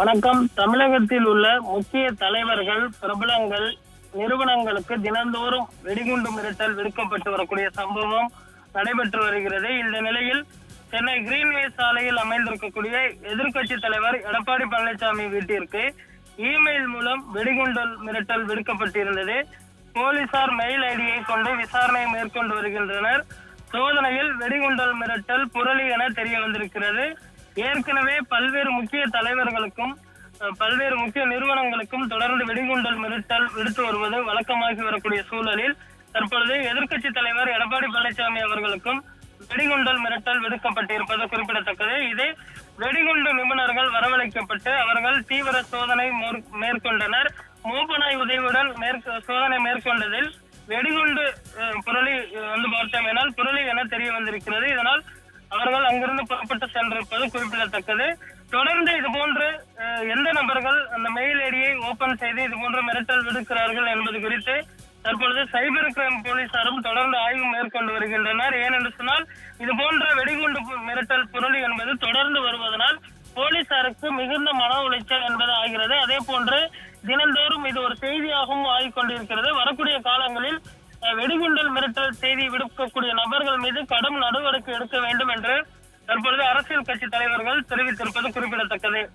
வணக்கம். தமிழகத்தில் உள்ள முக்கிய தலைவர்கள் பிரபலங்கள் நிறுவனங்களுக்கு தினந்தோறும் வெடிகுண்டு மிரட்டல் விடுக்கப்பட்டு வரக்கூடிய சம்பவம் நடைபெற்று வருகிறது. இந்த நிலையில் சென்னை கிரீன்வே சாலையில் அமைந்திருக்கக்கூடிய எதிர்க்கட்சி தலைவர் எடப்பாடி பழனிசாமி வீட்டிற்கு இமெயில் மூலம் வெடிகுண்டு மிரட்டல் விடுக்கப்பட்டிருந்தது. போலீசார் மெயில் ஐடியை கொண்டு விசாரணை மேற்கொண்டு வருகின்றனர். சோதனையில் வெடிகுண்டல் மிரட்டல் புரளி என தெரிய வந்திருக்கிறது. ஏற்கனவே பல்வேறு முக்கிய தலைவர்களுக்கும் பல்வேறு முக்கிய நிறுவனங்களுக்கும் தொடர்ந்து வெடிகுண்டல் மிரட்டல் விடுத்து வருவது வழக்கமாகி வரக்கூடிய சூழலில் தற்பொழுது எதிர்க்கட்சி தலைவர் எடப்பாடி பழனிசாமி அவர்களுக்கும் வெடிகுண்டல் மிரட்டல் விடுக்கப்பட்டிருப்பது குறிப்பிடத்தக்கது. இதை வெடிகுண்டு நிபுணர்கள் வரவழைக்கப்பட்டு அவர்கள் தீவிர சோதனை மேற்கொண்டனர். மோபனாய் உதவியுடன் மேற்கு சோதனை மேற்கொண்டதில் வெடிகுண்டு புரளி வந்து பார்த்தோம் என புரளி என தெரிய வந்திருக்கிறது. இதனால் அவர்கள் அங்கிருந்து புறப்பட்டு சென்றிருப்பது குறிப்பிடத்தக்கது. தொடர்ந்து இது போன்று எந்த நபர்கள் அந்த மெயில் ஐடியை ஓபன் செய்து இது போன்ற மிரட்டல் விடுக்கிறார்கள் என்பது குறித்து தற்பொழுது சைபர் கிரைம் போலீசாரும் தொடர்ந்து ஆய்வு மேற்கொண்டு வருகின்றனர். ஏனென்று சொன்னால் இது போன்ற வெடிகுண்டு மிரட்டல் புரளி என்பது தொடர்ந்து வருவதனால் போலீசாருக்கு மிகுந்த மன உளைச்சல் என்பது ஆகிறது. அதே போன்று தினந்தோறும் இது ஒரு செய்தியாகவும் ஆகிக்கொண்டிருக்கிறது. வரக்கூடிய காலங்களில் வெடிகுண்டல் மிரட்டல் செய்தி விடுக்கக்கூடிய நபர்கள் மீது கடும் நடவடிக்கை எடுக்க வேண்டும் என்று தற்பொழுது அரசியல் கட்சி தலைவர்கள் தெரிவித்திருப்பது குறிப்பிடத்தக்கது.